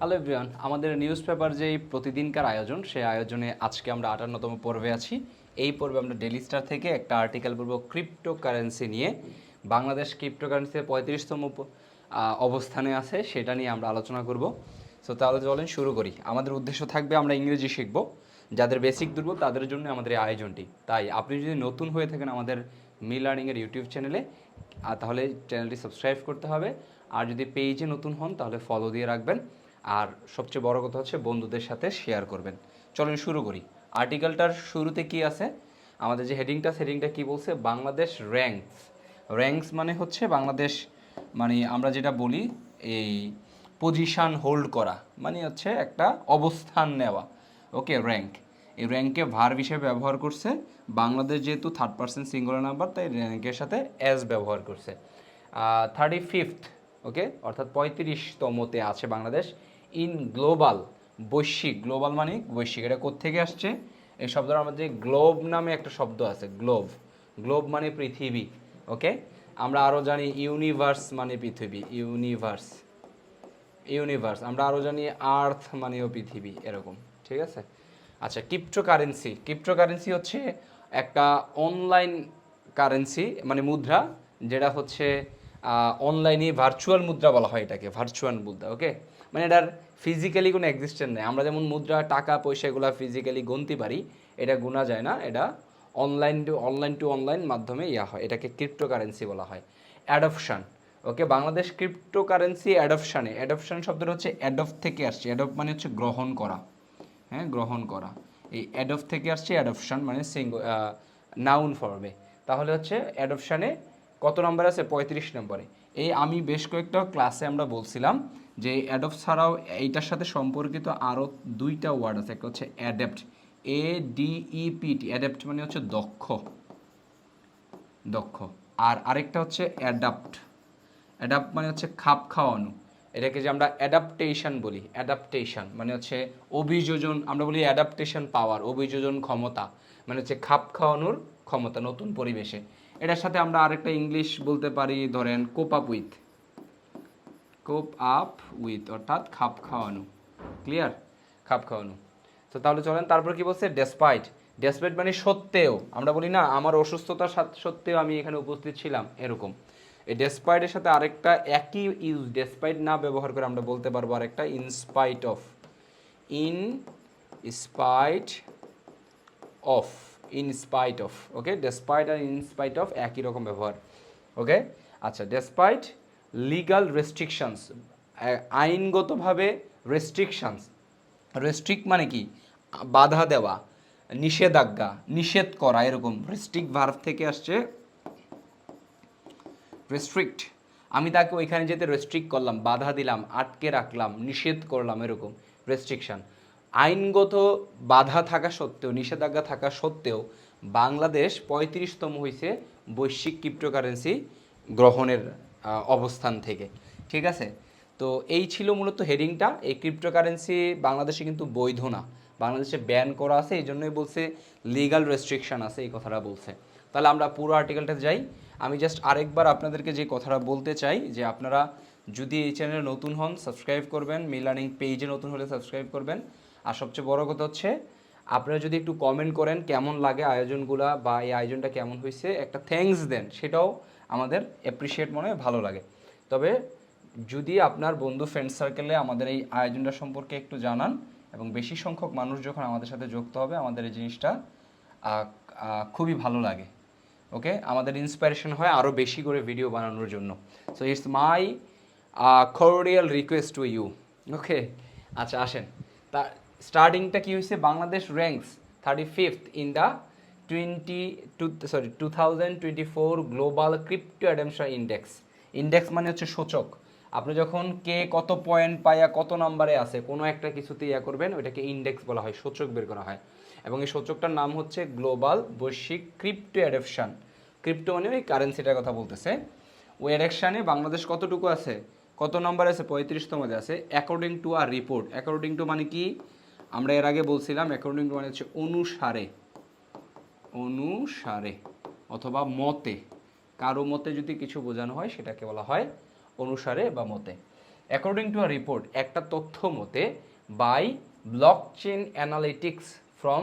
Hello everyone আমাদের news paper যেই প্রতিদিনকার আয়োজন, সেই আয়োজনে আজকে আমরা আটান্নতম পর্বে আছি। এই পর্বে আমরা ডেলি স্টার থেকে একটা আর্টিকেল পড়ব ক্রিপ্টো কারেন্সি নিয়ে। বাংলাদেশ ক্রিপ্টো কারেন্সিতে পঁয়ত্রিশতম অবস্থানে আছে, সেটা নিয়ে আমরা আলোচনা করব। সো তাহলে চলেন শুরু করি। আমাদের উদ্দেশ্য থাকবে আমরা ইংরেজি শিখব। যাদের বেসিক দুর্বল, তাদের জন্য আমাদের এই আয়োজনটি। তাই আপনি যদি নতুন হয়ে থাকেন আমাদের মি লার্নিংয়ের ইউটিউব চ্যানেলে তাহলে চ্যানেলটি সাবস্ক্রাইব করতে হবে। আর যদি পেজে নতুন হন, তাহলে ফলো দিয়ে রাখবেন। আর সবচেয়ে বড় কথা হচ্ছে বন্ধুদের সাথে শেয়ার করবেন। চলুন শুরু করি। আর্টিকেলটার শুরুতে কি আছে? আমাদের যে হেডিংটা হেডিংটা কি বলছে? বাংলাদেশ র্যাঙ্কস র্যাঙ্কস মানে হচ্ছে বাংলাদেশ মানে আমরা যেটা বলি, এই পজিশান হোল্ড করা মানে হচ্ছে একটা অবস্থান নেওয়া। ওকে র্যাঙ্ক এই র্যাঙ্কে ভার হিসেবে ব্যবহার করছে। বাংলাদেশ যেহেতু থার্ড পার্সেন্ট সিঙ্গুলার নাম্বার তাই র্যাঙ্কের সাথে এস ব্যবহার করছে। থার্টি ফিফথ ওকে অর্থাৎ পঁয়ত্রিশতমতে আছে বাংলাদেশ। ইন গ্লোবাল, বৈশ্বিক, গ্লোবাল মানে বৈশ্বিক, এটা কোত্থেকে আসছে? এই শব্দটার আমাদের গ্লোব নামে একটা শব্দ আছে, গ্লোব। গ্লোব মানে পৃথিবী, ওকে? আমরা আরও জানি ইউনিভার্স মানে পৃথিবী, ইউনিভার্স ইউনিভার্স। আমরা আরও জানি আর্থ মানেও পৃথিবী, এরকম, ঠিক আছে? আচ্ছা ক্রিপ্টো কারেন্সি ক্রিপ্টো কারেন্সি হচ্ছে একটা অনলাইন কারেন্সি মানে মুদ্রা, যেটা হচ্ছে অনলাইনে ভার্চুয়াল মুদ্রা বলা হয় এটাকে ভার্চুয়াল মুদ্রা ওকে মানে এটার ফিজিক্যালি কোনো এক্সিস্টেন্ট নেই। আমরা যেমন মুদ্রা, টাকা, পয়সা এগুলো ফিজিক্যালি গুনতে পারি, এটা গুনা যায় না, এটা online to online to online মাধ্যমে ইয়া হয়, এটাকে ক্রিপ্টো কারেন্সি বলা হয়। Adoption okay Bangladesh crypto currency অ্যাডপশানে adoption শব্দটা হচ্ছে অ্যাডপ থেকে আসছে। অ্যাডপ মানে হচ্ছে গ্রহণ করা হ্যাঁ? গ্রহণ করা। এই অ্যাডপ থেকে আসছে অ্যাডপশন মানে সিঙ্গ নাউন ফর্মে তাহলে হচ্ছে অ্যাডপশানে কত নম্বর আছে? পঁয়ত্রিশ নম্বরে। এই আমি বেশ কয়েকটা ক্লাসে আমরা বলছিলাম যে অ্যাডপ ছাড়াও এইটার সাথে সম্পর্কিত আরও দুইটা ওয়ার্ড আছে। একটা হচ্ছে অ্যাডেপ্ট এ ডিইপিটি অ্যাডেপ্ট মানে হচ্ছে দক্ষ। দক্ষ। আর আরেকটা হচ্ছে অ্যাডাপ্ট অ্যাডাপ্ট মানে হচ্ছে খাপ খাওয়ানো। এটাকে যে আমরা অ্যাডাপ্টেশন বলি অ্যাডাপ্টেশন মানে হচ্ছে অভিযোজন, আমরা বলি অ্যাডাপ্টেশন পাওয়ার অভিযোজন ক্ষমতা। মানে হচ্ছে খাপ খাওয়ানোর ক্ষমতা নতুন পরিবেশে। এটার সাথে আমরা আরেকটা ইংলিশ বলতে পারি, ধরেন cope up with cope up with অর্থাৎ খাপ খাওয়ানো। ক্লিয়ার খাপ খাওয়ানো। তো তাহলে চলেন, তারপর কি বলছে? ডেসপাইট ডেসপাইট মানে সত্ত্বেও। আমরা বলি, না, আমার অসুস্থতার সাথে, সত্ত্বেও আমি এখানে উপস্থিত ছিলাম। এরকম। এই ডেসপাইটের সাথে আরেকটা একই ইউজ ডেসপাইট না ব্যবহার করে আমরা বলতে পারব আরেকটা in spite of in spite of in spite of okay despite R in spite of একই রকম ব্যবহার ওকে আচ্ছা ডেসপাইট লিগাল রেস্ট্রিকশনস আইনগতভাবে রেস্ট্রিকশনস রেস্ট্রিক্ট মানে কি? বাধা দেওয়া, নিষেধাজ্ঞা, নিষেধ করা, এরকম রেস্ট্রিক্ট ভার্ভ থেকে আসছে। রেস্ট্রিক্ট আমি তাকে ওইখানে যেতে রেস্ট্রিক্ট করলাম, বাধা দিলাম, আটকে রাখলাম, নিষেধ করলাম, এরকম রেস্ট্রিকশন আইনগত বাধা থাকা সত্ত্বেও, নিষেধাজ্ঞা থাকা সত্ত্বেও বাংলাদেশ পঁয়ত্রিশতম হয়েছে বৈশ্বিক ক্রিপ্টোকারেন্সি গ্রহণের অবস্থান থেকে। ঠিক আছে? তো এই ছিল মূলত হেডিংটা। এই ক্রিপ্টোকারেন্সি বাংলাদেশে কিন্তু বৈধ না। বাংলাদেশে ব্যান করা আছে, এই জন্যই বলছে লিগাল রেস্ট্রিকশন আছে, এই কথাটা বলছে। তাহলে আমরা পুরো আর্টিকেলটা যাই। আমি জাস্ট আরেকবার আপনাদেরকে যে কথাটা বলতে চাই, যে আপনারা যদি এই চ্যানেলে নতুন হন সাবস্ক্রাইব করবেন। মি লার্নিং পেজে নতুন হলে সাবস্ক্রাইব করবেন। আর সবচেয়ে বড় কথা হচ্ছে, আপনারা যদি একটু কমেন্ট করেন কেমন লাগে আয়োজনগুলা বা এই আয়োজনটা কেমন হয়েছে, একটা থ্যাঙ্কস দেন, সেটাও আমাদের অ্যাপ্রিসিয়েট মনে হয় ভালো লাগে। তবে যদি আপনার বন্ধু ফ্রেন্ড সার্কেলে আমাদের এই আয়োজনটা সম্পর্কে একটু জানান এবং বেশি সংখ্যক মানুষ যখন আমাদের সাথে যুক্ত হবে, আমাদের এই জিনিসটা খুবই ভালো লাগে। ওকে আমাদের ইন্সপিরেশন হয় আরও বেশি করে ভিডিও বানানোর জন্য। So it's my cordial request to you okay আচ্ছা আসেন। তা স্টার্টিংটা কী হয়েছে? Bangladesh ranks thirty fifth in the twenty two sorry two thousand twenty four global crypto adoption index index মানে হচ্ছে সূচক। আপনি যখন কে কত পয়েন্ট পাইয়া কত নাম্বারে আছে, কোনো একটা কিছুতে ইয়া করবেন, ওইটাকে ইন্ডেক্স বলা হয়, সূচক বের করা হয়। এবং এই সূচকটার নাম হচ্ছে গ্লোবাল বৈশ্বিক ক্রিপ্টো অ্যাডাপশন ক্রিপ্টো মানে ওই কারেন্সিটার কথা বলতেছে। ওই অ্যাডাপশানে বাংলাদেশ কতটুকু আছে? কত নম্বর আছে? পঁয়ত্রিশতমতে আছে। অ্যাকর্ডিং টু আর রিপোর্ট অ্যাকর্ডিং টু মানে কি? আমরা এর আগে বলছিলাম অ্যাকর্ডিং টু মানে হচ্ছে অনুসারে অনুসারে অথবা মতে। কারও মতে যদি কিছু বোঝানো হয়, সেটাকে বলা হয় অনুসারে বা মতে। অ্যাকর্ডিং টু আ রিপোর্ট একটা তথ্য মতে by block chain analytics from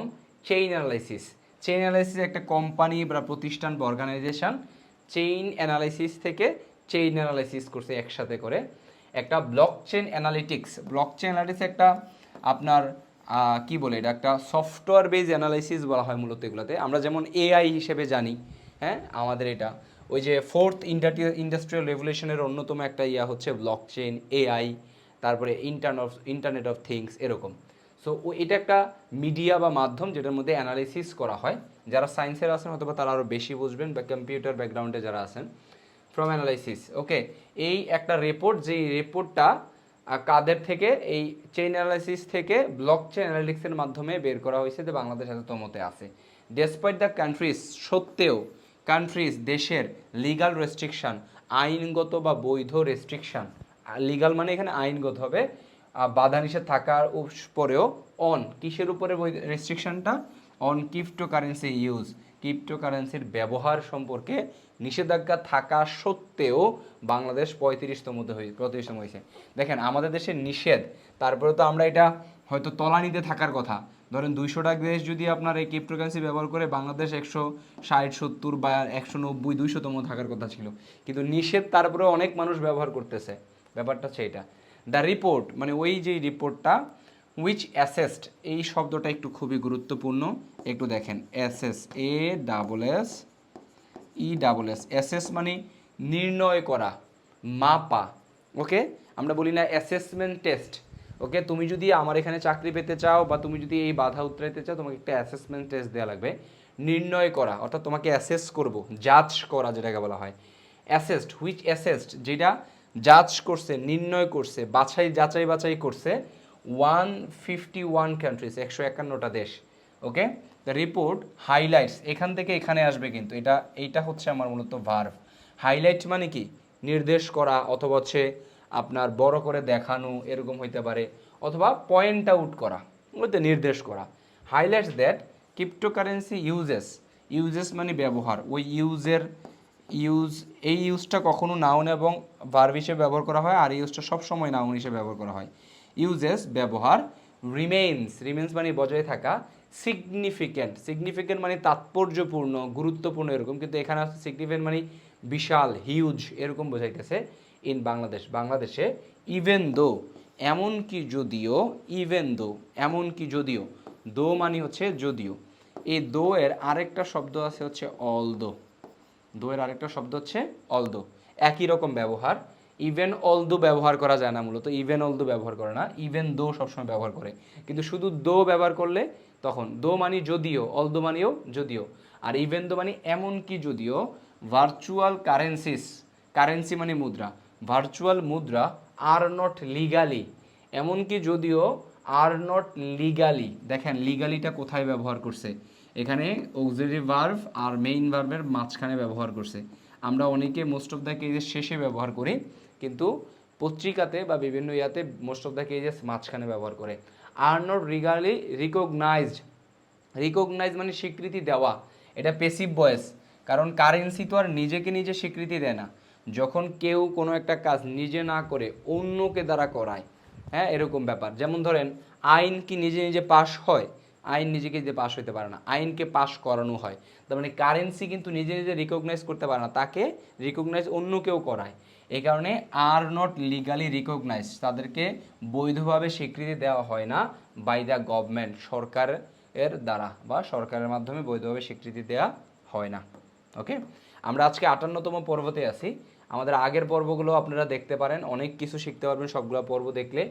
chain analysis chain analysis একটা কোম্পানি বা প্রতিষ্ঠান বা অর্গানাইজেশন চেইন অ্যানালাইসিস থেকে চেইন অ্যানালাইসিস করছে একসাথে করে। একটা block chain analytics block chain analytics একটা আপনার কি বলে এটা? একটা সফটওয়্যার বেজ অ্যানালাইসিস বলা হয় মূলত এগুলোতে। আমরা যেমন এআই হিসেবে জানি হ্যাঁ আমাদের এটা। ওই যে ফোর্থ ইন্ডাস্ট্রিয়াল রেভলিউশনের অন্যতম একটা ইয়া হচ্ছে ব্লক চেন এআই তারপরে intern of internet of things এরকম। সো এটা একটা মিডিয়া বা মাধ্যম যেটার মধ্যে অ্যানালাইসিস করা হয়। যারা সায়েন্সের আছেন হয়তো বা তারা আরও বেশি বুঝবেন বা কম্পিউটার ব্যাকগ্রাউন্ডে যারা আছেন। ফ্রম অ্যানালাইসিস ওকে এই একটা রিপোর্ট যেই রিপোর্টটা কাদের থেকে? এই চেইন অ্যানালাইসিস থেকে ব্লক চেইন অ্যানালিটিক্সের মাধ্যমে বের করা হয়েছে যে বাংলাদেশ এততমতে আছে। ডেসপাইট দ্য কান্ট্রিজ সত্ত্বেও কান্ট্রিজ দেশের লিগাল রেস্ট্রিকশন আইনগত বা বৈধ রেস্ট্রিকশন লিগাল মানে এখানে আইনগত হবে বাধা নিষেধ থাকার পরেও অন কিসের উপরে রেস্ট্রিকশনটা অন ক্রিপ্টোকারেন্সি ইউজ ক্রিপ্টোকারেন্সির ব্যবহার সম্পর্কে নিষেধাজ্ঞা থাকা সত্ত্বেও বাংলাদেশ পঁয়ত্রিশতম হয়ে পঁয়ত্রিশতম হয়েছে। দেখেন, আমাদের দেশে নিষেধ, তারপরে তো আমরা এটা হয়তো তলানিতে থাকার কথা। ধরেন দুইশো টাকা দেশ যদি আপনার এই ক্রিপ্টোকারেন্সি ব্যবহার করে বাংলাদেশ একশো ষাট, সত্তর বা একশো নব্বই, দুইশোতম থাকার কথা ছিল। কিন্তু নিষেধ তারপরে অনেক মানুষ ব্যবহার করতেছে। ব্যাপারটা হচ্ছে এটা। দ্য রিপোর্ট মানে ওই যে রিপোর্টটা উইচ অ্যাসেসড এই শব্দটা একটু খুবই গুরুত্বপূর্ণ। একটু দেখেন assess A double S E double S assess মানে নির্ণয় করা, মাপা, ওকে? আমরা বলি না অ্যাসেসমেন্ট টেস্ট ওকে? তুমি যদি আমার এখানে চাকরি পেতে চাও বা তুমি যদি এই বাধা উতরাইতে চাও, তোমাকে একটা অ্যাসেসমেন্ট টেস্ট দেওয়া লাগবে। নির্ণয় করা, অর্থাৎ তোমাকে অ্যাসেস করব জাজ করা যেটাকে বলা হয়। অ্যাসেসড হুইচ অ্যাসেসড যেটা জাজ করছে, নির্ণয় করছে, বাছাই যাচাই বাছাই করছে ওয়ান ফিফটি ওয়ান কান্ট্রিজ একশো একান্নটা দেশ ওকে দ্য রিপোর্ট হাইলাইটস এখান থেকে এখানে আসবে কিন্তু, এটা, এইটা হচ্ছে আমার মূলত ভার্ভ হাইলাইট মানে কি? নির্দেশ করা, অথবা হচ্ছে আপনার বড় করে দেখানো, এরকম হইতে পারে, অথবা পয়েন্ট আউট করা বলতে নির্দেশ করা। Highlights that cryptocurrency uses uses মানে ব্যবহার, ওই ইউজের ইউজ এই ইউজটা কখনো নাউন এবং ভার্ব হিসেবে ব্যবহার করা হয়, আর ইউজটা সবসময় নাউন হিসেবে ব্যবহার করা হয়। ইউজেস ব্যবহার রিমেইনস রিমেইনস মানে বজায় থাকা সিগনিফিক্যান্ট সিগনিফিক্যান্ট মানে তাৎপর্যপূর্ণ, গুরুত্বপূর্ণ এরকম, কিন্তু এখানে আসছে সিগনিফিক্যান্ট মানে বিশাল হিউজ এরকম বোঝাইতেছে ইন বাংলাদেশ, বাংলাদেশে ইভেন দো এমন কি যদিও ইভেন দো এমন কি যদিও দো মানে হচ্ছে যদিও, এই দো এর আরেকটা শব্দ আছে হচ্ছে অল দো দোয়ের আরেকটা শব্দ হচ্ছে অলদো একই রকম ব্যবহার ইভেন অল দো ব্যবহার করা যায় না মূলত ইভেন অলদো ব্যবহার করে না ইভেন দো সবসময় ব্যবহার করে। কিন্তু শুধু দো ব্যবহার করলে তখন দো মানে যদিও অল দো মানেও যদিও। আর ইভেন দো মানে এমন কি যদিও ভার্চুয়াল কারেন্সিস কারেন্সি মানে মুদ্রা ভার্চুয়াল মুদ্রা আর নট লিগালি এমনকি যদিও আর নট লিগালি দেখেন লিগালিটা কোথায় ব্যবহার করছে? এখানে অক্সিলারি ভার্ভ আর মেইন ভার্ভের মাঝখানে ব্যবহার করছে। আমরা অনেকে মোস্ট অফ দ্য কেজের শেষে ব্যবহার করি। কিন্তু পত্রিকাতে বা বিভিন্ন ইয়াতে মোস্ট অফ দ্য কেজেস মাঝখানে ব্যবহার করে। আর নট রিগালি রিকগনাইজড রিকগনাইজ মানে স্বীকৃতি দেওয়া। এটা পেসিভ বয়েস কারণ কারেন্সি তো আর নিজেকে নিজে স্বীকৃতি দেয় না। যখন কেউ কোনো একটা কাজ নিজে না করে অন্যকে দ্বারা করায়। হ্যাঁ এরকম ব্যাপার। যেমন ধরেন, আইন কি নিজে নিজে পাশ হয়? আইন নিজেকে নিজে পাশ হইতে পারে না। আইনকে পাশ করানো হয়। তার মানে কারেন্সি কিন্তু নিজে নিজে রিকগনাইজ করতে পারে না। তাকে রিকগনাইজ অন্য কেউ করায়। এই কারণে আর নট লিগালি রিকগনাইজ তাদেরকে বৈধভাবে স্বীকৃতি দেওয়া হয় না বাই দ্য গভর্নমেন্ট সরকার এর দ্বারা বা সরকারের মাধ্যমে বৈধভাবে স্বীকৃতি দেওয়া হয় না ওকে আমরা আজকে আটান্নতম পর্বতে আছি। আমাদের আগের পর্বগুলো আপনারা দেখতে পারেন, অনেক কিছু শিখতে পারবেন, সবগুলো পর্ব দেখলে।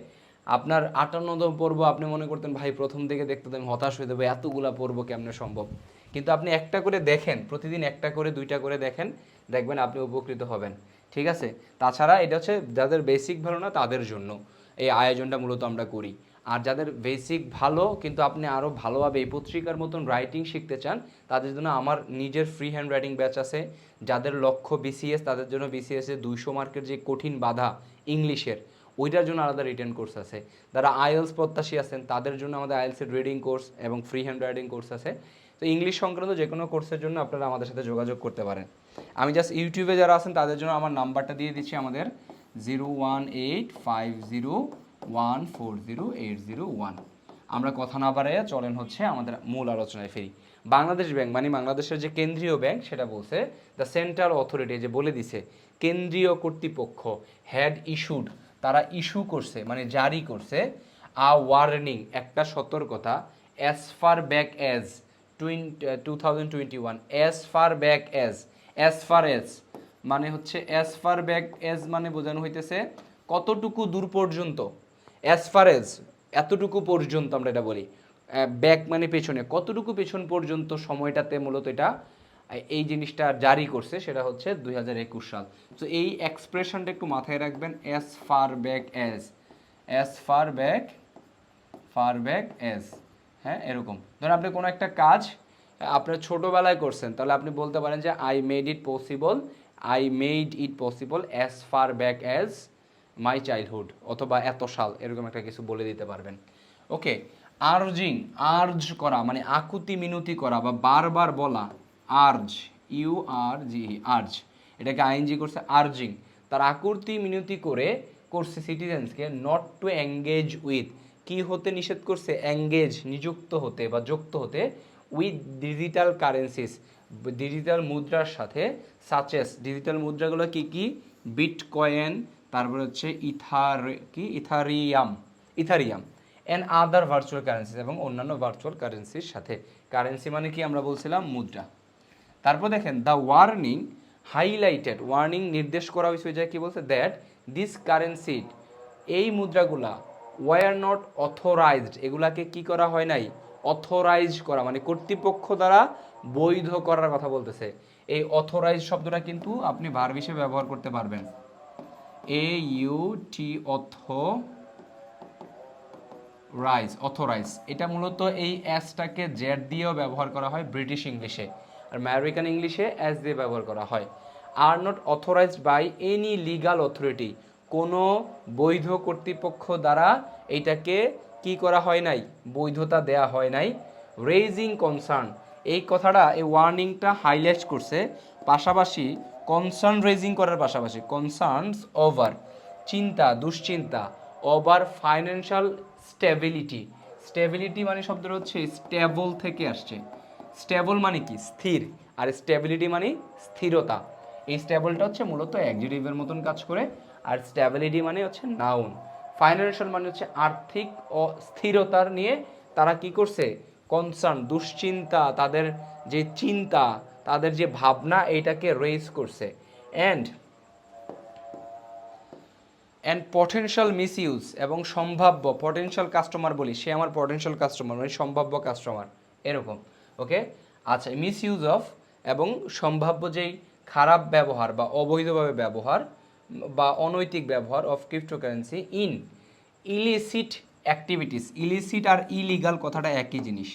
আপনার আটান্নতম পর্ব আপনি মনে করতেন, ভাই, প্রথম থেকে দেখতে আমি হতাশ হয়ে দেবো এতগুলা পর্ব কেমনে সম্ভব? কিন্তু আপনি একটা করে দেখেন, প্রতিদিন একটা করে, দুইটা করে দেখেন, দেখবেন আপনি উপকৃত হবেন। ঠিক আছে? তাছাড়া এটা হচ্ছে যাদের বেসিক ভালো না, তাদের জন্য এই আয়োজনটা মূলত আমরা করি। আর যাদের বেসিক ভালো, কিন্তু আপনি আরও ভালোভাবে এই পত্রিকার মতন রাইটিং শিখতে চান, তাদের জন্য আমার নিজের ফ্রি হ্যান্ড রাইটিং ব্যাচ আছে। যাদের লক্ষ্য বিসিএস তাদের জন্য বিসিএস দুইশো মার্কের যে কঠিন বাধা ইংলিশের, ওইটার জন্য আলাদা রিটার্ন কোর্স আছে। যারা আইএলস প্রত্যাশী আছেন, তাদের জন্য আমাদের আইএলসের রিডিং কোর্স এবং ফ্রি হ্যান্ড রাইটিং কোর্স আছে। তো ইংলিশ সংক্রান্ত যে কোনো কোর্সের জন্য আপনারা আমাদের সাথে যোগাযোগ করতে পারেন। আমি জাস্ট ইউটিউবে যারা আছেন, তাদের জন্য আমার নাম্বারটা দিয়ে দিচ্ছি আমাদের zero one eight five zero one four zero eight zero one আমরা কথা না বাড়াইয়া চলেন হচ্ছে আমাদের মূল আলোচনায় ফিরি। বাংলাদেশ ব্যাংক মানে বাংলাদেশের যে কেন্দ্রীয় ব্যাংক, সেটা বলছে দ্য সেন্ট্রাল অথরিটি যে বলে দিছে, কেন্দ্রীয় কর্তৃপক্ষ হ্যাড ইস্যুড তারা ইস্যু করছে মানে জারি করছে আ ওয়ার্নিং একটা সতর্কতা as far back as two thousand twenty one as far back as as far as মানে হচ্ছে অ্যাজ ফার ব্যাক অ্যাজ মানে বোঝানো হইতেছে কতটুকু দূর পর্যন্ত। অ্যাজ ফার এজ এতটুকু পর্যন্ত আমরা এটা বলি। ব্যাক মানে পেছনে। কতটুকু পেছন পর্যন্ত সময়টাতে মূলত এটা এই জিনিসটা জারি করছে সেটা হচ্ছে দুই হাজার একুশ সাল। তো এই এক্সপ্রেশনটা একটু মাথায় রাখবেন as far back as as far back far back as হ্যাঁ এরকম। ধরুন আপনি কোনো একটা কাজ আপনার ছোটোবেলায় করছেন, তাহলে আপনি বলতে পারেন যে I made it possible I made it possible as far back as my childhood অথবা এত সাল, এরকম একটা কিছু বলে দিতে পারবেন। ওকে আর্জিং আর্জ করা মানে আকুতি মিনতি করা বা বারবার বলা urge U R G urge এটাকে আইনজি করছে আর্জিং তার আকুতি মিনতি করে করছে সিটিজেন্সকে নট টু এঙ্গেজ উইথ কি হতে নিষেধ করছে এঙ্গেজ নিযুক্ত হতে বা যুক্ত হতে উইথ ডিজিটাল কারেন্সিস ডিজিটাল মুদ্রার সাথে সাচেস ডিজিটাল মুদ্রাগুলো কি কি? বিটকয়েন তারপর হচ্ছে ইথার, কি? Ethereum Ethereum and other virtual currencies এবং অন্যান্য ভার্চুয়াল কারেন্সির সাথে। কারেন্সি মানে কি আমরা বলছিলাম? মুদ্রা। তারপর দেখেন দ্য ওয়ার্নিং হাইলাইটেড ওয়ার্নিং নির্দেশ করা হয়েছে যে কি বলছে? দ্যাট দিস কারেন্সি এই মুদ্রাগুলা ওয়ার নট অথরাইজড এগুলাকে কি করা হয় নাই? অথরাইজ করা মানে কর্তৃপক্ষ দ্বারা বৈধ করার কথা বলতেছে। এই অথরাইজ শব্দটা কিন্তু আপনি ভার্ব হিসেবে ব্যবহার করতে পারবেন। এ ইউ টি অথ রাইজ অথরাইজ এটা মূলত এই অ্যাসটাকে জেড দিয়েও ব্যবহার করা হয় ব্রিটিশ ইংলিশে আর আমেরিকান ইংলিশে অ্যাস দিয়ে ব্যবহার করা হয়। Are not authorised by any legal authority কোনো বৈধ কর্তৃপক্ষ দ্বারা এইটাকে কি করা হয় নাই? বৈধতা দেয়া হয় নাই। রেইজিং কনসার্ন এই কথাটা, এই ওয়ার্নিংটা হাইলাইট করছে। পাশাপাশি কনসার্ন রেজিং করার পাশাপাশি কনসার্নস ওভার চিন্তা, দুশ্চিন্তা ওভার ফাইন্যান্সিয়াল স্টেবিলিটি স্টেবিলিটি মানে শব্দটা হচ্ছে স্টেবল থেকে আসছে। স্টেবল মানে কি? স্থির। আর স্টেবিলিটি মানে স্থিরতা। এই স্টেবলটা হচ্ছে মূলত অ্যাডজেটিভের মতন কাজ করে। আর স্টেবিলিটি মানে হচ্ছে নাউন ফাইন্যান্সিয়াল মানে হচ্ছে আর্থিক ও স্থিরতার নিয়ে তারা কি করছে? কনসার্ন দুশ্চিন্তা, তাদের যে চিন্তা, তাদের যে ভাবনা, এইটাকে রেজ করছে। অ্যান্ড অ্যান্ড পটেনশিয়াল মিসইউজ এবং সম্ভাব্য পটেনশিয়াল কাস্টমার বলি, সে আমার পটেনশিয়াল কাস্টমার মানে সম্ভাব্য কাস্টমার এরকম ওকে আচ্ছা মিসইউজ অফ এবং সম্ভাব্য যেই খারাপ ব্যবহার বা অবৈধভাবে ব্যবহার বা অনৈতিক ব্যবহার of cryptocurrency in illicit activities illicit R illegal কথাটা একই জিনিস।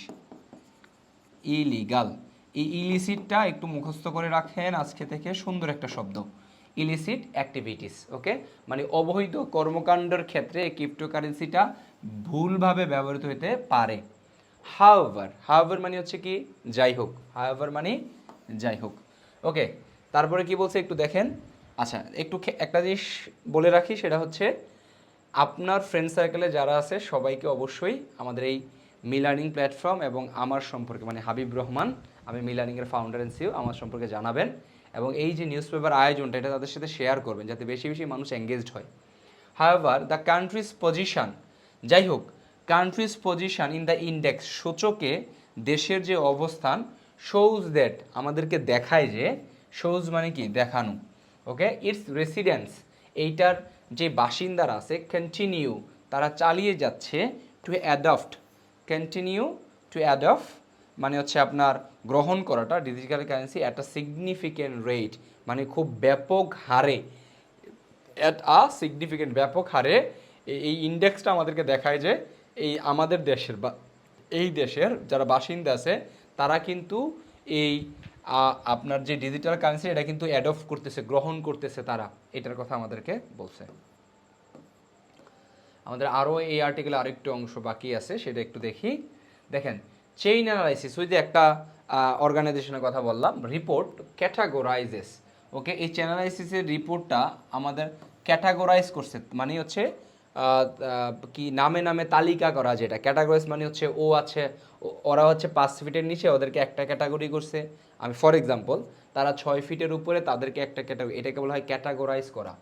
ইলিগাল এই ইলিসিটটা একটু মুখস্থ করে রাখেন আজকে থেকে সুন্দর একটা শব্দ। ইলিসিট অ্যাক্টিভিটিস ওকে মানে অবৈধ কর্মকাণ্ডের ক্ষেত্রে এই ক্রিপ্টোকারেন্সিটা ভুলভাবে ব্যবহৃত হতে পারে। হাওভার হাওভার মানে হচ্ছে কি? যাই হোক। হাওভার মানে যাই হোক। ওকে তারপরে কি বলছে একটু দেখেন। আচ্ছা একটু একটা জিনিস বলে রাখি, সেটা হচ্ছে আপনার ফ্রেন্ড সার্কেলে যারা আছে, সবাইকে অবশ্যই আমাদের এই মিলার্নিং প্ল্যাটফর্ম এবং আমার সম্পর্কে মানে হাবিব রহমান, আমি মিলার্নিংয়ের ফাউন্ডার এন্ড সিও আমার সম্পর্কে জানাবেন এবং এই যে নিউজ পেপার আয়োজনটা, এটা তাদের সাথে শেয়ার করবেন যাতে বেশি বেশি মানুষ এঙ্গেজড হয়। হাওয়ার দ্য কান্ট্রিজ পজিশন যাই হোক countries position in the index সূচকে দেশের যে অবস্থান শোজ দ্যাট আমাদেরকে দেখায় যে শোজ মানে কি? দেখানো। ওকে ইটস রেসিডেন্স এইটার যে বাসিন্দারা আছে কন্টিনিউ তারা চালিয়ে যাচ্ছে to adopt continue to adopt মানে হচ্ছে আপনার গ্রহণ করাটা digital currency at a significant rate মানে খুব ব্যাপক হারে অ্যাট আ সিগনিফিকেন্ট ব্যাপক হারে এই- ইন্ডেক্সটা আমাদেরকে দেখায় যে এই আমাদের দেশের বা, এই দেশের যারা বাসিন্দা আছে, তারা কিন্তু এই আপনার যে ডিজিটাল কারেন্সি এটা কিন্তু অ্যাডপ্ট করতেছে, গ্রহণ করতেছে তারা। এটার কথা আমাদেরকে বলছে। আমাদের আরও এই আর্টিকেলে আরেকটু অংশ বাকি আছে, সেটা একটু দেখি। দেখেন চেইন অ্যানালাইসিস ওই যে একটা অর্গানাইজেশনের কথা বললাম রিপোর্ট ক্যাটাগোরাইজেস ওকে এই চ্যানালাইসিসের রিপোর্টটা আমাদের ক্যাটাগোরাইজ করছে মানে হচ্ছে কি নামে নামে তালিকা করা যেটা। ক্যাটাগরাইজ মানে হচ্ছে, ও আছে ওরা হচ্ছে পাঁচ ফিটের নিচে, ওদেরকে একটা ক্যাটাগরি করছে। আমি ফর এক্সাম্পল তারা ছয় ফিটের উপরে তাদেরকে একটা ক্যাটাগরি এটাকে বলা হয় ক্যাটাগরাইজ করা।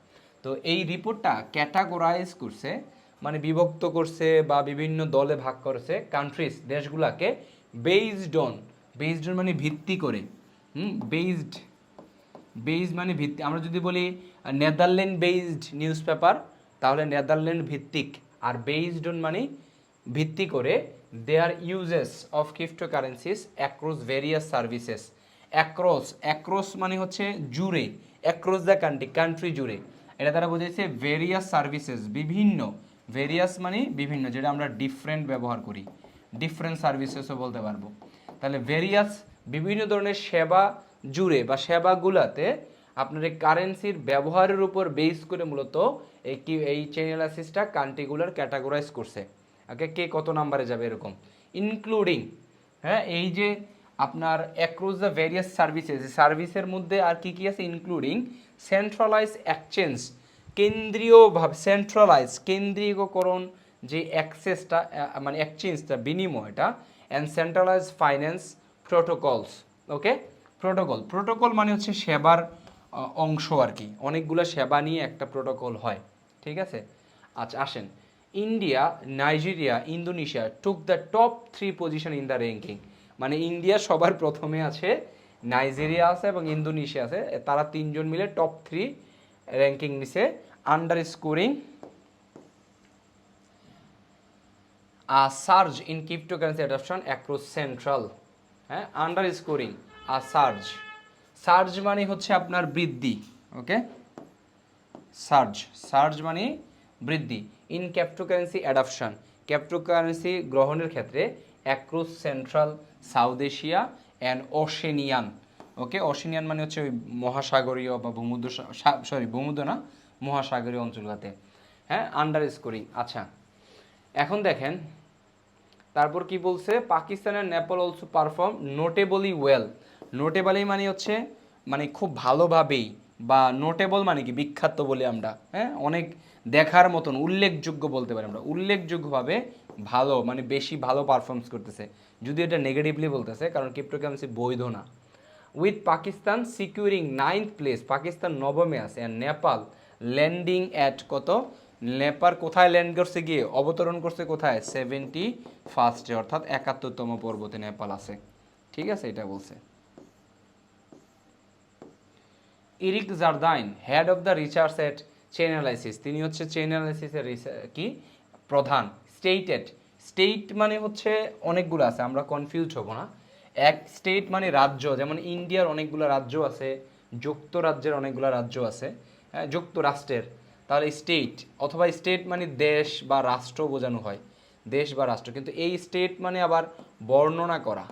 তো এই রিপোর্টটা ক্যাটাগরাইজ করছে মানে বিভক্ত করছে বা বিভিন্ন দলে ভাগ করছে কান্ট্রিজ দেশগুলাকে বেসড অন বেসড অন মানে ভিত্তি করে। হুম বেসড বেসড মানে ভিত্তি আমরা যদি বলি নেদারল্যান্ড বেসড নিউজ পেপার তাহলে নেদারল্যান্ড ভিত্তিক। আর বেসড অন মানে ভিত্তি করে their uses of cryptocurrencies across various services across across মানে হচ্ছে জুড়ে অ্যাক্রস দ্য কান্ট্রি কান্ট্রি জুড়ে। এটা তারা বোঝাইছে ভেরিয়াস সার্ভিসেস বিভিন্ন। ভেরিয়াস মানে বিভিন্ন, যেটা আমরা ডিফারেন্ট ব্যবহার করি। ডিফারেন্ট সার্ভিসেসও বলতে পারব। তাহলে ভেরিয়াস বিভিন্ন ধরনের সেবা জুড়ে বা সেবাগুলাতে আপনার এই কারেন্সির ব্যবহারের উপর বেস করে মূলত এই কি, এই চেন অ্যানালিসিসটা কান্ট্রিগুলার ক্যাটাগরাইজ করছে। ওকে কে কত নাম্বারে যাবে এরকম? ইনক্লুডিং হ্যাঁ এই যে আপনার অ্যাক্রস দ্য ভেরিয়াস সার্ভিসেস সার্ভিসের মধ্যে আর কি কি আছে? ইনক্লুডিং সেন্ট্রালাইজ এক্সচেঞ্জ কেন্দ্রীয়ভাবে সেন্ট্রালাইজ কেন্দ্রীয়করণ যে অ্যাক্সেসটা মানে এক্সচেঞ্জটা বিনিময়টা and centralise finance protocols okay protocol protocol মানে হচ্ছে সেবার অংশ আর কি। অনেকগুলো সেবা নিয়ে একটা প্রোটোকল হয়, ঠিক আছে? আচ্ছা আসেন। India Nigeria Indonesia took the top three position in the ranking মানে ইন্ডিয়া সবার প্রথমে আছে, নাইজেরিয়া আছে এবং ইন্দোনেশিয়া আছে। তারা তিনজন মিলে টপ থ্রি র্যাঙ্কিং নিছে under scoring a surge in cryptocurrency adoption across central হ্যাঁ under scoring a surge surge মানে হচ্ছে আপনার বৃদ্ধি, ওকে? সার্জ সার্জ মানে বৃদ্ধি। ইন ক্যাপ্টোকারেন্সি অ্যাডাপশন ক্যাপ্টোকারেন্সি গ্রহণের ক্ষেত্রে across central south Asia and Oceanian okay Oceanian মানে হচ্ছে ওই মহাসাগরীয় বা ভূমধ্য সরি ভূমধ্য না, মহাসাগরীয় অঞ্চলগুলোতে। হ্যাঁ আন্ডার স্কোরিং আচ্ছা। এখন দেখেন, তারপর কি বলছে? পাকিস্তানের Nepal also perform notably well notably মানে হচ্ছে মানে খুব ভালোভাবেই বা নোটেবল মানে কি, বিখ্যাত বলি আমরা। হ্যাঁ অনেক দেখার মতন, উল্লেখযোগ্য বলতে পারি আমরা। উল্লেখযোগ্যভাবে ভালো মানে বেশি ভালো পারফরমেন্স করতেছে। যদি এটা নেগেটিভলি বলতেছে, কারণ ক্রিপ্টোকারেন্সি বৈধ না। With Pakistan securing ninth place Pakistan নবমে আছে আর নেপাল ল্যান্ডিং অ্যাট কত? নেপাল কোথায় ল্যান্ড করছে গিয়ে? অবতরণ করছে কোথায়? সেভেন্টি ফার্স্টে অর্থাৎ একাত্তরতম পর্বতে নেপাল আছে। ঠিক আছে, এটা বলছে। Eric Jardine head of the research at chain analysis তিনি হচ্ছে চেন অ্যানালাইসিসের কি? প্রধান স্টেটেড স্টেট মানে হচ্ছে অনেকগুলো আছে আমরা কনফিউজ হব না। এক স্টেট মানে রাজ্য যেমন ইন্ডিয়ার অনেকগুলো রাজ্য আছে যুক্তরাজ্যের অনেকগুলো রাজ্য আছে হ্যাঁ, যুক্তরাষ্ট্রের। তাহলে স্টেট অথবা স্টেট মানে দেশ বা রাষ্ট্র বোঝানো হয় দেশ বা রাষ্ট্র। কিন্তু এই স্টেট মানে আবার বর্ণনা করা।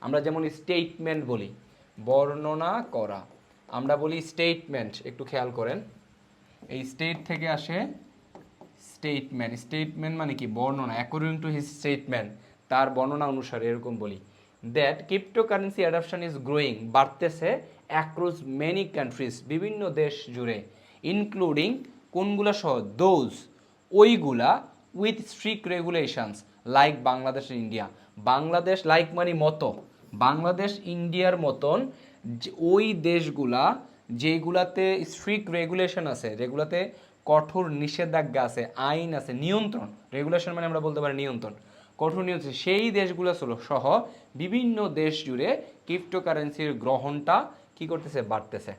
আমরা যেমন স্টেটমেন্ট বলি বর্ণনা করা। আমরা বলি স্টেটমেন্ট একটু খেয়াল করেন। এই স্টেট থেকে আসে স্টেটমেন্ট স্টেটমেন্ট মানে কি? বর্ণনা অ্যাকর্ডিং টু হিস স্টেটমেন্ট তার বর্ণনা অনুসারে এরকম বলি। That cryptocurrency adoption is growing বাড়তেছে অ্যাক্রস মেনি কান্ট্রিজ বিভিন্ন দেশ জুড়ে ইনক্লুডিং কোনগুলা সহ দোজ ওইগুলা with strict regulations like Bangladesh India Bangladesh like মানে মতো। বাংলাদেশ ইন্ডিয়ার মতন ওই দেশগুলা যেগুলাতে স্ট্রিক্ট রেগুলেশন আছে, যেগুলাতে কঠোর নিষেধাজ্ঞা আছে, আইন আছে, নিয়ন্ত্রণ রেগুলেশন মানে আমরা বলতে পারি নিয়ন্ত্রণ, কঠোর নিয়ন্ত্রণ সেই দেশগুলো সহ বিভিন্ন দেশ জুড়ে ক্রিপ্টোকারেন্সির গ্রহণটা কি করতেছে, বাড়তেছে।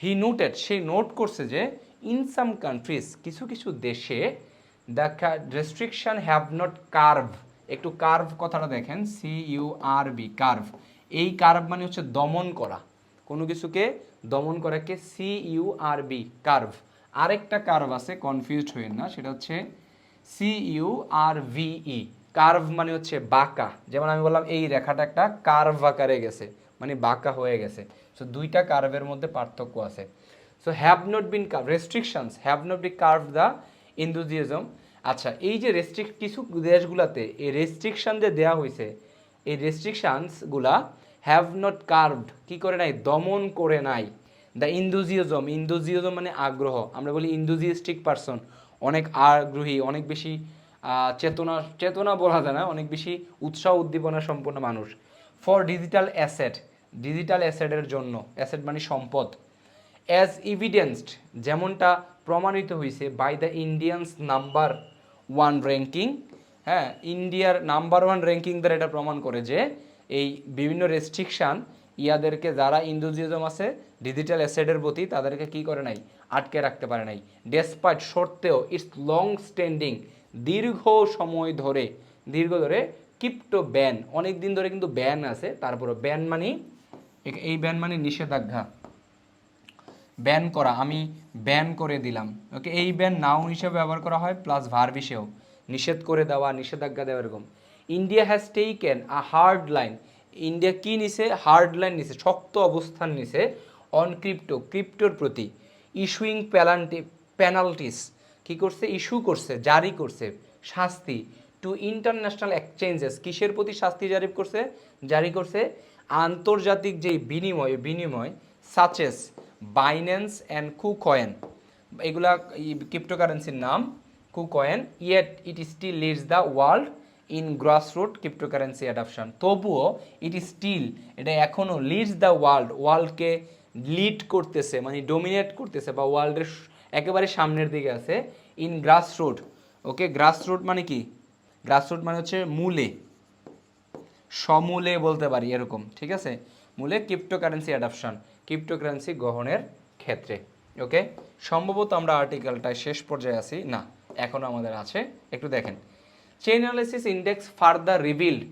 হি নোটেড সে নোট করছে যে ইন সাম কান্ট্রিজ কিছু কিছু দেশে the restriction have not curbed একটু কার্ভ কথাটা দেখেন C U R B curb এই কার্ভ মানে হচ্ছে দমন করা। কোনো কিছুকে দমন করাকে সি আর বি কার্ভ আরেকটা কার্ভ আছে কনফিউজড হইেন না, সেটা হচ্ছে সি ইউ আর কার্ভ মানে হচ্ছে বাঁকা। যেমন আমি বললাম, এই রেখাটা একটা কার্ভ আকারে গেছে মানে বাঁকা হয়ে গেছে। সো দুইটা কার্ভের মধ্যে পার্থক্য আছে। So have not been curbed restrictions have not be curbed the enthusiasm আচ্ছা এই যে রেস্ট্রিক্ট কিছু দেশগুলোতে এই রেস্ট্রিকশন যে দেওয়া হয়েছে এই রেস্ট্রিকশনসগুলা হ্যাভ নট কার্ভড কি করে নাই? দমন করে নাই। দ্য ইন্দুজিওজম ইন্দুজিওজম মানে আগ্রহ। আমরা বলি ইন্দুজিয়াস্টিক পারসন অনেক আগ্রহী, অনেক বেশি চেতনা চেতনা বলা যায় না, অনেক বেশি উৎসাহ উদ্দীপনা সম্পন্ন মানুষ। ফর ডিজিটাল অ্যাসেট ডিজিটাল অ্যাসেটের জন্য। অ্যাসেট মানে সম্পদ। অ্যাজ ইভিডেন্সড যেমনটা প্রমাণিত হয়েছে by the Indians number one ranking হ্যাঁ ইন্ডিয়ার নাম্বার ওয়ান র্যাঙ্কিং দ্বারা এটা প্রমাণ করে যে এই বিভিন্ন রেস্ট্রিকশান ইয়াদেরকে যারা ইন্দুজিজম আছে ডিজিটাল অ্যাসেটের প্রতি তাদেরকে কি করে নাই? আটকে রাখতে পারে নাই। ডেসপাইট সত্ত্বেও ইটস লং স্ট্যান্ডিং দীর্ঘ সময় ধরে, দীর্ঘ ধরে কিপ্টো ব্যান অনেক দিন ধরে কিন্তু ব্যান আছে তারপরে ব্যান মানে এই ব্যান মানে নিষেধাজ্ঞা ব্যান করা, আমি ব্যান করে দিলাম। ওকে এই ব্যান নাউন হিসেবে ব্যবহার করা হয় প্লাস ভার্ব হিসেবেও নিষেধ করে দেওয়া, নিষেধাজ্ঞা দেওয়া এরকম। India has taken a hard line India কি নিছে? হার্ড লাইন নিছে, শক্ত অবস্থান নিছে অন ক্রিপ্টো ক্রিপ্টোর প্রতি। ইস্যুইং প্যালান্টি পেনাল্টিস কি করছে? ইস্যু করছে, জারি করছে শাস্তি টু ইন্টারন্যাশনাল এক্সচেঞ্জেস কিসের প্রতি শাস্তি জারি করছে? জারি করছে আন্তর্জাতিক যে বিনিময় বিনিময় সাচেস বাইন্যান্স অ্যান্ড কুকয়েন এগুলা ক্রিপ্টোকারেন্সির নাম KuCoin yet it still leads the world in grassroot cryptocurrency adoption তবুও ইট স্টিল এটা এখনও লিডস দ্য ওয়ার্ল্ড ওয়ার্ল্ডকে লিড করতেছে মানে ডোমিনেট করতেছে বা ওয়ার্ল্ডের একেবারে সামনের দিকে আছে ইন গ্রাসরুট ওকে গ্রাসরুট মানে কি? গ্রাসরুট মানে হচ্ছে মূলে, সমূলে বলতে পারি এরকম, ঠিক আছে? মূলে ক্রিপ্টোকারেন্সি অ্যাডাপশন ক্রিপ্টোকারেন্সি গ্রহণের ক্ষেত্রে ওকে সম্ভবত আমরা আর্টিকেলটায় শেষ পর্যায়ে আছি, না এখনও আমাদের আছে, একটু দেখেন। Chain analysis index further revealed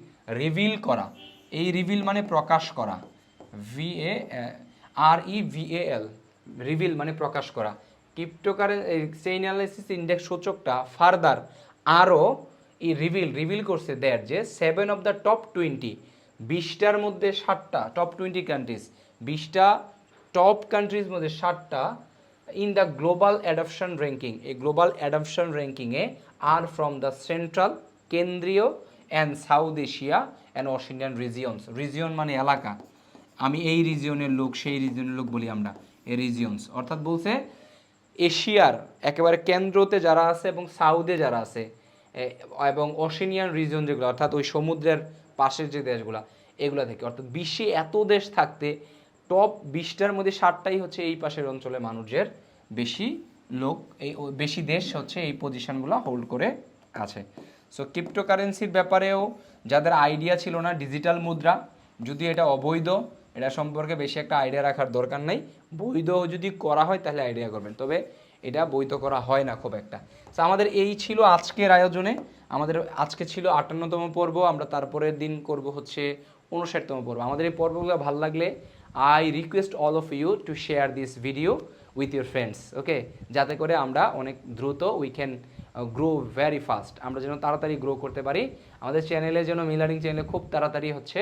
reveal করা। এই রিভিল মানে প্রকাশ করা। V A R E V A L reveal মানে প্রকাশ করা। ক্রিপ্টোকারে চেইন অ্যানালিসিস ইন্ডেক্স সূচকটা ফার্দার আরও এই রিভিল রিভিল করছে দ্যাট যে seven of the top twenty বিশটার মধ্যে ষাটটা টপ টোয়েন্টি কান্ট্রিজ বিশটা টপ কান্ট্রিজ মধ্যে ষাটটা in the global adoption ranking এই গ্লোবাল অ্যাডাপশন র্যাঙ্কিংয়ে আর ফ্রম দ্য সেন্ট্রাল কেন্দ্রীয় and south Asia and Australian regions region মানে এলাকা। আমি এই রিজিয়নের লোক, সেই রিজিয়নের লোক বলি আমরা, এই রিজিয়নস অর্থাৎ বলছে এশিয়ার একেবারে কেন্দ্রতে যারা আছে এবং সাউথে যারা আছে এবং অশিনিয়ান রিজন যেগুলো, অর্থাৎ ওই সমুদ্রের পাশের যে দেশগুলো, এগুলো থেকে। অর্থাৎ বিশ্বে এত দেশ থাকতে টপ বিশটার মধ্যে ষাটটাই হচ্ছে এই পাশের অঞ্চলে মানুষের বেশি লোক, এই বেশি দেশ হচ্ছে এই পজিশনগুলো হোল্ড করে আছে। সো ক্রিপ্টোকারেন্সির ব্যাপারেও যাদের আইডিয়া ছিল না ডিজিটাল মুদ্রা, যদি এটা অবৈধ, এটা সম্পর্কে বেশি একটা আইডিয়া রাখার দরকার নাই। বৈধ যদি করা হয়, তাহলে আইডিয়া করবেন। তবে এটা বৈধ করা হয় না খুব একটা। তো আমাদের এই ছিল আজকের আয়োজনে। আমাদের আজকে ছিল আটান্নতম পর্ব। আমরা তারপরের দিন করব হচ্ছে উনষাটতম পর্ব। আমাদের এই পর্বগুলো ভালো লাগলে I request all of you to share this video with your friends okay যাতে করে আমরা অনেক দ্রুত we can grow very fast আমরা যেন তাড়াতাড়ি গ্রো করতে পারি। আমাদের চ্যানেলে যেন মিলারিং চ্যানেলে খুব তাড়াতাড়ি হচ্ছে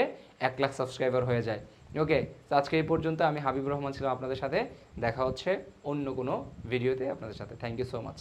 এক লাখ সাবস্ক্রাইবার হয়ে যায়। ওকে তো আজকে এই পর্যন্ত আমি হাবিবুর রহমান ছিলাম আপনাদের সাথে। দেখা হচ্ছে অন্য কোনো ভিডিওতে আপনাদের সাথে। Thank you so much